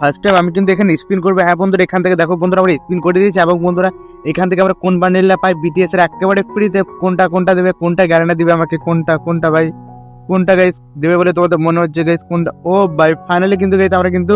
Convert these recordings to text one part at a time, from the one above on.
First time আমি কিন্তু এখানে স্পিন করব। হ্যাঁ বন্ধুরা, এখান থেকে দেখো বন্ধুরা, আমরা স্পিন করে দিয়েছি। এবং বন্ধুরা, এখান থেকে আমরা কোন বান্ডেলটা পাই? বিটিএস এর একেবারে ফ্রিতে কোনটা কোনটা দেবে, কোনটা গ্যারান্টি দেবে আমাকে, কোনটা কোনটা ভাই? কোনটা গাইস দেবে বলে তোমাদের মনে হচ্ছে গাইস কোনটা? ও ভাই ফাইনালি কিন্তু গাইস আমরা কিন্তু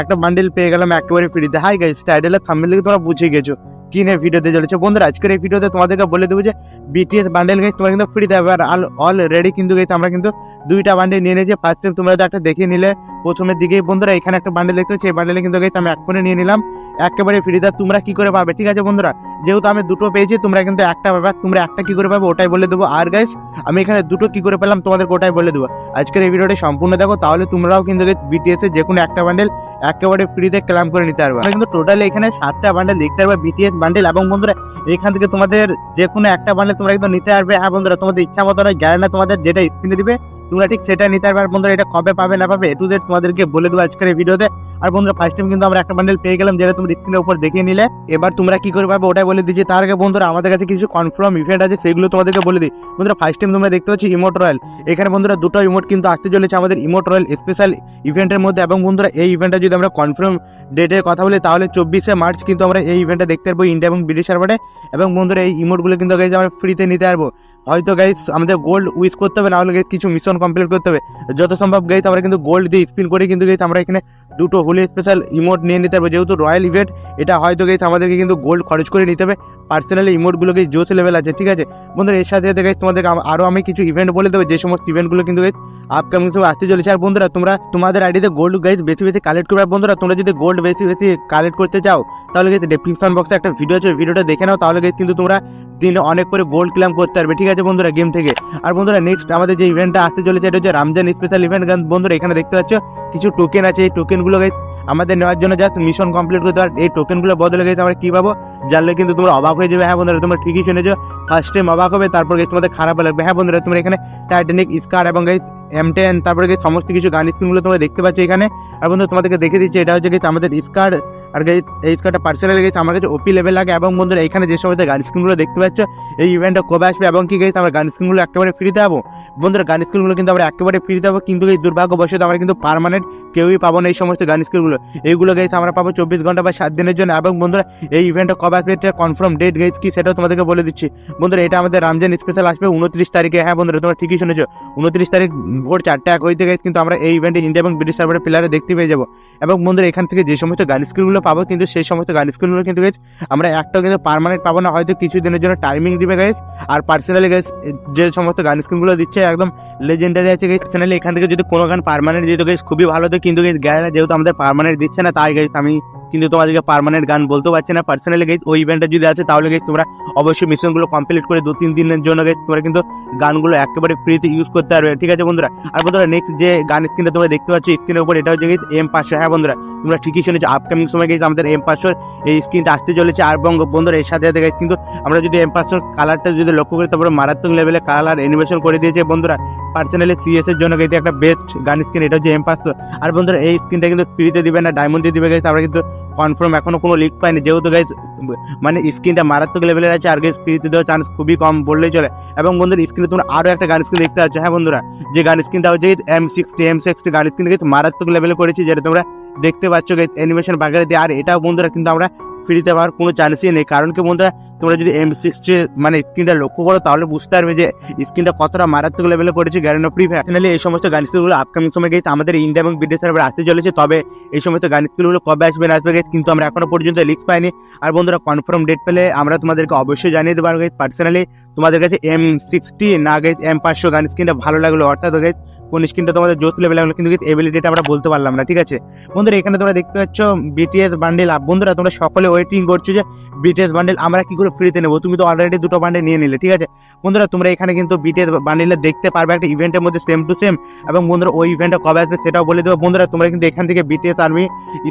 একটা বান্ডেল পেয়ে গেলাম একেবারে ফ্রিতে হাই গাইস টাইটেলের থাম্বনেল থেকে তোমরা বুঝে গেছো। কি নিয়ে ভিডিওতে চলেছে বন্ধুরা, আজকের এই ভিডিওতে তোমাদেরকে বলে দেবো যে বিটিএস বান্ডেল গাইস তোমরা কিন্তু ফ্রিতে হবে আর অলরেডি কিন্তু গেছে আমরা কিন্তু দুইটা বান্ডেল নিয়ে নিয়েছি। ফার্স্ট টাইম তোমরা একটা দেখে নিলে, প্রথমের দিকেই বন্ধুরা, এখানে একটা বান্ডেল দেখতে এই বান্ডেলে কিন্তু গাইস আমি এক ফোনে নিয়ে নিলাম। একেবারে ফ্রিতে তোমরা কি করে পাবে? ঠিক আছে বন্ধুরা, যেহেতু আমি দুটো পেয়েছি, তোমরা কিন্তু একটা পাবে। তোমরা একটা কি করে পাবে, ওটাই বলে দেবো। আর গাইস আমি এখানে দুটো কি করে পেলাম তোমাদের ওটাই বলে দেবো। আজকের এই ভিডিওটি সম্পূর্ণ দেখো, তাহলে তোমরাও কিন্তু বিটিএসের যে কোনো একটা বান্ডেল একেবারে ফ্রিতে ক্লাম করে নিতে পারবে। কিন্তু টোটালি এখানে সাতটা বান্ডেল দেখতে পারবে বিটিএস বান্ডেল এবং বন্ধুরা, এখান থেকে তোমাদের যে কোনো একটা বান্ডেল তোমরা কিন্তু নিতে পারবে। হ্যাঁ বন্ধুরা, তোমাদের ইচ্ছা মতো গ্যারান্টি তোমাদের যেটা স্ক্রিনে দিবে তোমরা ঠিক সেটা নিতে পারবে। আর বন্ধুরা, এটা কবে পাবে না পাবে টু জেড তোমাদেরকে বলে দেবো আজকের ভিডিওতে। আর বন্ধুরা ফার্স্ট টাইম কিন্তু আমরা একটা বান্ডেল পেয়ে গেলাম, যেটা তুমি স্ক্রিনের উপর দেখে নিলে। এবার তোমরা কি করে পাবে, ওটাই বলে দিচ্ছি। তার আগে বন্ধুরা, আমাদের কাছে কিছু কনফার্ম ইভেন্ট আছে, সেগুলো তোমাদেরকে বলে দিই। বন্ধুরা ফার্স্ট টাইম তোমরা দেখতে পাচ্ছ ইমোট রয়্যাল এখানে বন্ধুরা, দুটো ইমোট কিন্তু আসতে চলেছে আমাদের ইমোট রয়্যাল স্পেশাল ইভেন্টের মধ্যে। এবং বন্ধুরা, এই ইভেন্টটা যদি আমরা কনফার্ম ডেটের কথা বলি, তাহলে চব্বিশে মার্চ কিন্তু আমরা এই ইভেন্টটা দেখতে পারব ইন্ডিয়া এবং ব্রিটিশ সার্ভারে। এবং বন্ধুরা, এই ইমোটগুলো কিন্তু আমরা ফ্রিতে নিতে পারব। হয়তো গাইস আমাদের গোল্ড উইথ করতে হবে না হলে গাইজ কিছু মিশন কমপ্লিট করতে হবে। যত সম্ভব গাইস আমরা কিন্তু গোল্ড দিয়ে স্পিন করে, কিন্তু গাইস আমরা এখানে দুটো হোলি স্পেশাল ইমোট নিয়ে নিতে হবে। যেহেতু রয়্যাল ইভেন্ট এটা হয়তো গাইস আমাদেরকে কিন্তু গোল্ড খরচ করে নিতে হবে। পার্সোনালি ইমোটগুলো গাইজ জোস লেভেল আছে, ঠিক আছে? বন্ধুরা, এর সাথে সাথে গাইস তোমাদেরকে আরও আমি কিছু ইভেন্ট বলে দেবো। যে সমস্ত ইভেন্টগুলো কিন্তু গাইজ আপকামিং সব আসতে চলেছে। আর বন্ধুরা, তোমরা তোমাদের আইডিতে গোল্ড গাইজ বেশি বেশি কালেক্ট করবে। বন্ধুরা, তোমরা যদি গোল্ড বেশি বেশি কালেক্ট করতে চাও, তাহলে গেছে ডেসক্রিপশন বক্সে একটা ভিডিও আছে ভিডিওটা দেখে নাও। তাহলে কিন্তু তোমরা দিনে অনেক করে গোল্ড ক্লাম করতে পারবে। ঠিক আছে বন্ধুরা গেম থেকে। আর বন্ধুরা নেক্সট আমাদের যে ইভেন্টটা আসতে চলেছে, এটা হচ্ছে রামজান স্পেশাল ইভেন্ট বন্ধুরা, এখানে দেখতে পাচ্ছ, কিছু টোকেন আছে। এই টোকেনগুলো গাইজ আমাদের নেওয়ার জন্য জাস্ট মিশন কমপ্লিট করতে পারে এই টোকেনগুলো বদলে গেছে, আমরা কী পাবো জানলে কিন্তু তোমরা অবাক হয়ে যাবে। হ্যাঁ বন্ধুরা, তোমরা ঠিকই শুনেছো। ফার্স্ট টাইম অবাক হবে, তারপর গেছে তোমাদের খারাপ লাগবে। হ্যাঁ বন্ধুরা, তোমরা এখানে টাইটানিক স্কার এবং গাইজ এম টেন তারপরে সমস্ত কিছু গান স্ক্রিনগুলো তোমরা দেখতে পাচ্ছ এখানে। আর বন্ধু তোমাদেরকে দেখে দিচ্ছি, এটা হচ্ছে গেছে আমাদের স্কার আর গাইজ, এই স্কারটা পার্সেলে গেছে। আমার কাছে ওপি লেভেল লাগে এবং বন্ধুরা, এখানে যে সমস্ত গান স্ক্রিনগুলো দেখতে পাচ্ছ, এই ইভেন্টটা কবে আসবে এবং কি গেছে আমরা গান স্ক্রিনগুলো একেবারে ফ্রিতে পাবো? বন্ধুরা, গান স্ক্রিনগুলো কিন্তু আমরা একেবারে ফ্রিতে পাবো, কিন্তু এই দুর্ভাগ্যবশত আমরা কিন্তু পার্মানেন্ট কেউই পাবো না এই সমস্ত গান স্ক্রিনগুলো এইগুলো গেছে আমরা পাবো চব্বিশ ঘণ্টা বা সাত দিনের জন্য এবং বন্ধুরা, এই ইভেন্টটা কবে আসবে, এটা কনফার্ম ডেট গেছে কি সেটাও তোমাদেরকে বলে দিচ্ছি। বন্ধুরা, এটা আমাদের রামজান স্পেশাল আসবে উনত্রিশ তারিখে। হ্যাঁ বন্ধুরা, তোমরা ঠিকই শুনেছো। উনত্রিশ তারিখ ভোর চারটে এক হইতে গেছে কিন্তু আমরা এই ইভেন্টে ইন্ডিয়া এবং ব্রিটিশ সার্ভারের প্লেয়ারে দেখতে পেয়ে যাব। এবং বন্ধুরা, এখান থেকে যে সমস্ত গান স্কিলগুলো পাবো, কিন্তু সেই সমস্ত গান স্কিলগুলো কিন্তু গেছে আমরা একটাও কিন্তু পারমানেন্ট পাবো না। হয়তো কিছু দিনের জন্য টাইমিং দিবে গাইস আর পার্সোনালি গাইস যে সমস্ত গান স্কুলগুলো দিচ্ছে, একদম লেজেন্ডারি আছে গাইস পার্সোনালি এখান থেকে যদি কোনো গান পারমানেন্ট দিত গেছে খুবই ভালো হতো, কিন্তু গাইস গেলে যেহেতু আমাদের পারমানেন্ট দিচ্ছে না, তাই গাইস আমি কিন্তু তোমাদেরকে পার্মানেন্ট গান বলতে পারছি না পার্সোনালি গাইস ওই ইভেন্টটা যদি আছে তাহলে গাইস তোমরা অবশ্যই মিশনগুলো কমপ্লিট করে দু তিন দিনের জন্য গাইস তোমরা কিন্তু গানগুলো একেবারে ফ্রিতে ইউজ করতে পারবে। ঠিক আছে বন্ধুরা? আর বন্ধুরা নেক্সট যে গান স্ক্রিনটা তোমরা দেখতে পাচ্ছ স্ক্রিনের উপর এটা হচ্ছে এম পাঁচশো। হ্যাঁ বন্ধুরা, তোমরা ঠিকই শুনেছো আপকামিং সময় গেছি আমাদের এম পাঁচশোর এই স্ক্রিনটা আসতে চলেছে। আর বঙ্গ বন্ধুরা, এর সাথে সাথে guys কিন্তু আমরা যদি এম পাঁচশোর কালারটা যদি লক্ষ্য করি, তারপরে মারাত্মক লেভেলে কালার অ্যানিমেশন করে দিয়েছে বন্ধুরা। পার্সোনালি সিএস এর জন্য গেছে একটা বেস্ট গান স্ক্রিন এটা হচ্ছে এম পাঁচশো আর বন্ধুরা, এই স্ক্রিনটা কিন্তু ফ্রিতে দিবে না ডায়মন্ড দিয়ে দিবে গেছে আমরা কিন্তু কনফার্ম এখনও কোনো লিক পাইনি যেহেতু গাইজ মানে স্ক্রিনটা মারাত্মক লেভেলের আছে, আর গাইজ ফ্রিতে দেওয়ার চান্স খুবই কম বললেই চলে। এবং বন্ধুরা স্ক্রিনে তোমরা আরও একটা গান স্ক্রিন দেখতে পাচ্ছ। হ্যাঁ বন্ধুরা, যে গান স্ক্রিনটা হচ্ছে M sixty M sixty gun screen কিন্তু মারাত্মক লেভেলে করেছি, যেটা তোমরা দেখতে পাচ্ছ গাইজ অ্যানিমেশন বাগেরে দিয়ে আর এটাও বন্ধুরা, কিন্তু আমরা ফ্রিতে পাওয়ার কোনো চান্সই নেই। কারণ কি বন্ধুরা, তোমরা যদি এম সিক্সটি মানে স্ক্রিনটা লক্ষ্য করো, তাহলে বুঝতে পারবে যে স্ক্রিনটা কতটা মারাত্মক লেভেলে করেছে গ্যারেন্টি ফ্রি ফাইনালি এই সমস্ত গান স্কুলগুলো আপকামিং সময় গেছে আমাদের ইন্ডিয়া এবং বিদেশ সার্ভার আসতে চলেছে। তবে এই সমস্ত গান স্কুলগুলো কবে আসবে না আসবে গেছে কিন্তু আমরা এখনও পর্যন্ত লিস্ট পাইনি। আর বন্ধুরা কনফার্ম ডেট পেলে আমরা তোমাদেরকে অবশ্যই জানিয়ে দেবো। গেছে পার্সোনালি তোমাদের কাছে এম সিক্সটি না গেছে এম পাঁচশো গান স্ক্রিনটা ভালো লাগল। অর্থাৎ গেছে কোন স্ক্রিনটা তোমাদের জোস লেভেল লাগল কিন্তু এবিলিটিটা আমরা বলতে পারলাম না, ঠিক আছে? বন্ধুরা, এখানে তোমরা দেখতে পাচ্ছ বিটিএস বান্ডেল আপ বন্ধুরা, তোমরা সকলে ওয়েটিং করছ যে বিটিএস বান্ডেল আমরা কি করে ফ্রিতে নেব? তুমি তো অলরেডি দুটো বান্ডেল নিয়ে নিলে, ঠিক আছে? বন্ধুরা, তোমরা এখানে কিন্তু বিটিএস বান্ডেলে দেখতে পারবে একটা ইভেন্টের মধ্যে সেম টু সেম এবং বন্ধুরা, ওই ইভেন্টটা কবে আসবে সেটাও বলে দেবো। বন্ধুরা, তোমরা কিন্তু এখান থেকে বিটিএস আর্মি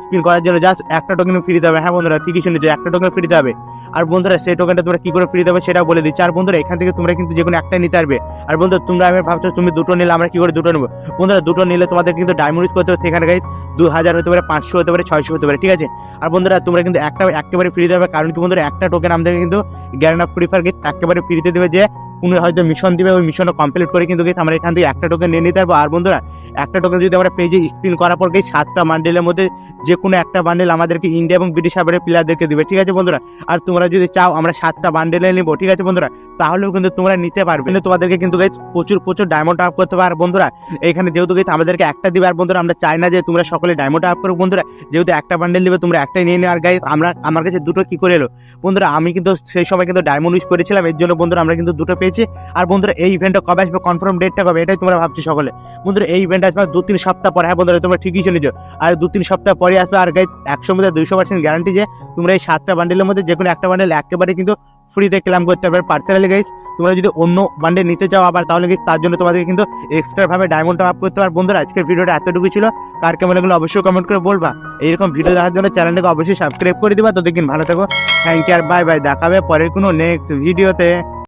স্পিন করার জন্য জাস্ট একটা টোকেন ফ্রি দেবে। হ্যাঁ বন্ধুরা, ঠিকই শুনেছো, একটা টোকেন ফ্রি দেবে। আর বন্ধুরা, সেই টোকেনটা তোমরা কী করে ফ্রি দেবে সেটাও বলে দিচ্ছি। আর বন্ধুরা, এখান থেকে তোমরা কিন্তু যে কোনো একটা নিতে পারবে। আর বন্ধুরা, তোমরা আমি ভাবছ তুমি দুটো নিলে, আমরা কী করে দুটো নেব? বন্ধুরা, দুটো নিলে তোমাদের কিন্তু ডায়মন্ড করতে হবে সেখানে গাইজ দু হাজার হতে পারে, পাঁচশো হতে পারে, ছয়শো হতে পারে, ঠিক আছে? আর বন্ধুরা, তোমরা কিন্তু একটা, একেবারে ফ্রি দেবে। কারণ কি বন্ধুরা, একটা টোকেন আমাদের কিন্তু গ্যারেন্ট অফ ফ্রি ফায়ার গেট একেবারে ফ্রিতে দেবে যে কোনো হয়তো মিশন দিবে, ওই মিশনটা কমপ্লিট করে কিন্তু guys আমরা এখান থেকে একটা টোকেন নিয়ে নিতে পারব। আর বন্ধুরা, একটা টোকেন যদি আমরা পেজে স্পিন করার পর গিয়ে সাতটা বান্ডেলের মধ্যে যে কোনো একটা বান্ডেল আমাদেরকে ইন্ডিয়া এবং ব্রিটিশ সাবের প্লেয়ারদেরকে দেবে, ঠিক আছে বন্ধুরা? আর তোমরা যদি চাও আমরা সাতটা বান্ডেলে নিবো, ঠিক আছে বন্ধুরা? তাহলেও কিন্তু তোমরা নিতে পারবে। কিন্তু তোমাদেরকে কিন্তু গাইজ প্রচুর প্রচুর ডায়মন্ড আপ করতে পারো বন্ধুরা, এখানে যেহেতু গাইজ আমাদেরকে একটা দিবে, আর বন্ধুরা, আমরা চাই না যে তোমরা সকলে ডায়মন্ড আপ করো বন্ধুরা। যেহেতু একটা বান্ডেল দিবে তোমরা একটাই নিয়ে নিও। আর গাইজ আমরা, আমার কাছে দুটো কী করে এলো? বন্ধুরা, আমি কিন্তু সেই সময় কিন্তু ডায়মন্ড ইউজ করেছিলাম, এর জন্য বন্ধুরা, আমরা কিন্তু দুটো পেয়েছি আর বন্ধুরা, এই ইভেন্টটা কবে আসবে কনফার্ম ডেটটা কবে, এটাই তোমরা ভাবছ সকলে। বন্ধুরা, এই ইভেন্ট আসবে দু তিন সপ্তাহ পরে। হ্যাঁ বন্ধুরা, তোমরা ঠিকই শুনেছো। আর দু তিন সপ্তাহ পরে আসবে, আর গাইজ একশো মধ্যে দুইশো পার্সেন্ট গ্যারান্টি যে, তোমরা এই সাতটা বান্ডেলের মধ্যে যে কোনো একটা বান্ডেল একেবারে কিন্তু ফ্রিতে ক্লাম করতে পারবে। পার্সোনালি গাইজ তোমরা যদি অন্য বান্ডেল নিতে চাও আবার, তাহলে guys, তার জন্য তোমাদেরকে কিন্তু এক্সট্রা ভাবে ডায়মন্ড আপ করতে পারবে বন্ধুরা, আজকের ভিডিওটা এতটুকু ছিল। কার কেমন লাগল অবশ্যই কমেন্ট করে বলবা। এইরকম ভিডিও দেখার জন্য চ্যানেলটাকে অবশ্যই সাবস্ক্রাইব করে দিবা। তো দেখিন ভালো থাকো। থ্যাংক ইউ আর বাই বাই দেখাবে পরের কোনো নেক্সট ভিডিওতে